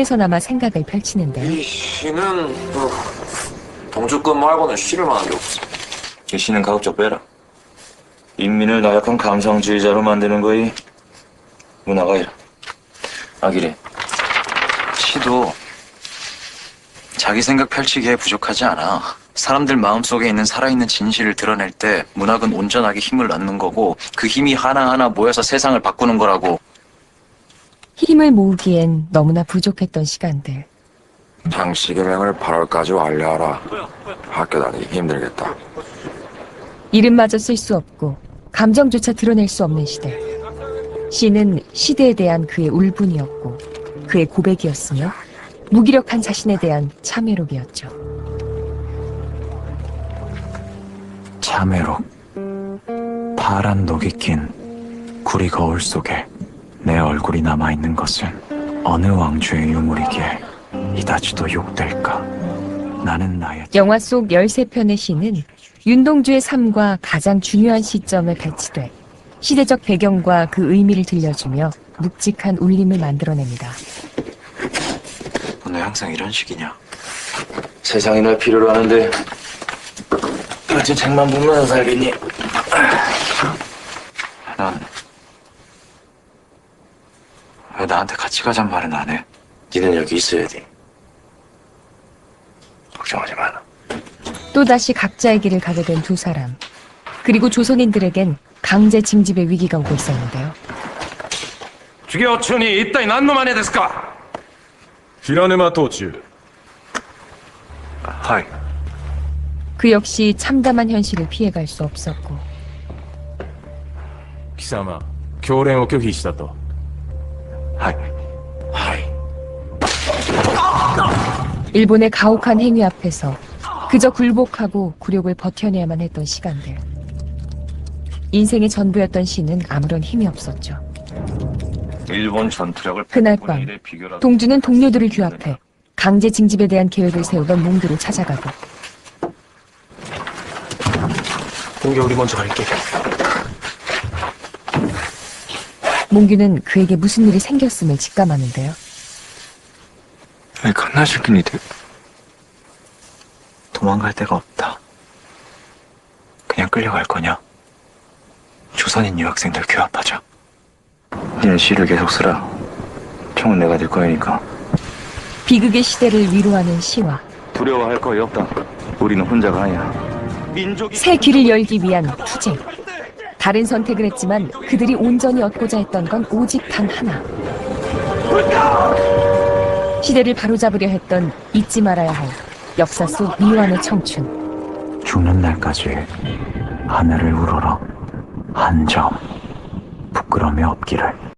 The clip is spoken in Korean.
통에서나마 생각을 펼치는데요. 이 시는 뭐 동주권 말고는 실을 만한 게 없어. 이 씨는 가급적 빼라. 인민을 나약한 감성주의자로 만드는 거이 문화가 이라. 아기래. 시도 자기 생각 펼치기에 부족하지 않아. 사람들 마음속에 있는 살아있는 진실을 드러낼 때 문학은 온전하게 힘을 낳는 거고 그 힘이 하나하나 모여서 세상을 바꾸는 거라고. 힘을 모으기엔 너무나 부족했던 시간들. 장식의 명을 8월까지 완료하라. 학교 다니기 힘들겠다. 이름마저 쓸 수 없고 감정조차 드러낼 수 없는 시대. 시는 시대에 대한 그의 울분이었고 그의 고백이었으며 무기력한 자신에 대한 참회록이었죠. 참외록 파란 녹이 낀 구리 거울 속에 내 얼굴이 남아있는 것은 어느 왕주의 유물이기에 이다지도 욕될까 나는 나의 영화 속 13편의 시는 윤동주의 삶과 가장 중요한 시점에 배치돼 시대적 배경과 그 의미를 들려주며 묵직한 울림을 만들어냅니다. 너 항상 이런 식이냐? 세상이 날 필요로 하는데 같은 책만 보면서 살겠니? 난 왜 나한테 같이 가잔 말은 안 해? 니는 여기 있어야 돼. 걱정하지 마라. 또다시 각자의 길을 가게 된 두 사람. 그리고 조선인들에겐 강제 징집의 위기가 오고 있었는데요. 授業中に一体何の真似ですか平沼道中 하이. 그 역시 참담한 현실을 피해갈 수 없었고 貴様教練を拒否したと 하이. 하이. 일본의 가혹한 행위 앞에서 그저 굴복하고 굴욕을 버텨내야만 했던 시간들. 인생의 전부였던 시는 아무런 힘이 없었죠. 일본 전투력을 그날 100분의 밤 1에 비교라도 동주는 동료들을 규합해 강제 징집에 대한 계획을 세우던 몽두를 찾아가고 공개 우리 먼저 갈게. 몽규는 그에게 무슨 일이 생겼음을 직감하는데요. 왜 끝나실 길이 돼? 도망갈 데가 없다. 그냥 끌려갈 거냐? 조선인 유학생들 규합하자. 니는 시를 계속 쓰라. 총은 내가 들 거니까. 비극의 시대를 위로하는 시와 두려워할 거이 없다. 우리는 혼자가 아니야. 새 길을 열기 위한 투쟁. 다른 선택을 했지만 그들이 온전히 얻고자 했던 건 오직 단 하나. 시대를 바로잡으려 했던 잊지 말아야 할 역사 속 미완의 청춘. 죽는 날까지 하늘을 우러러 한 점 부끄러움이 없기를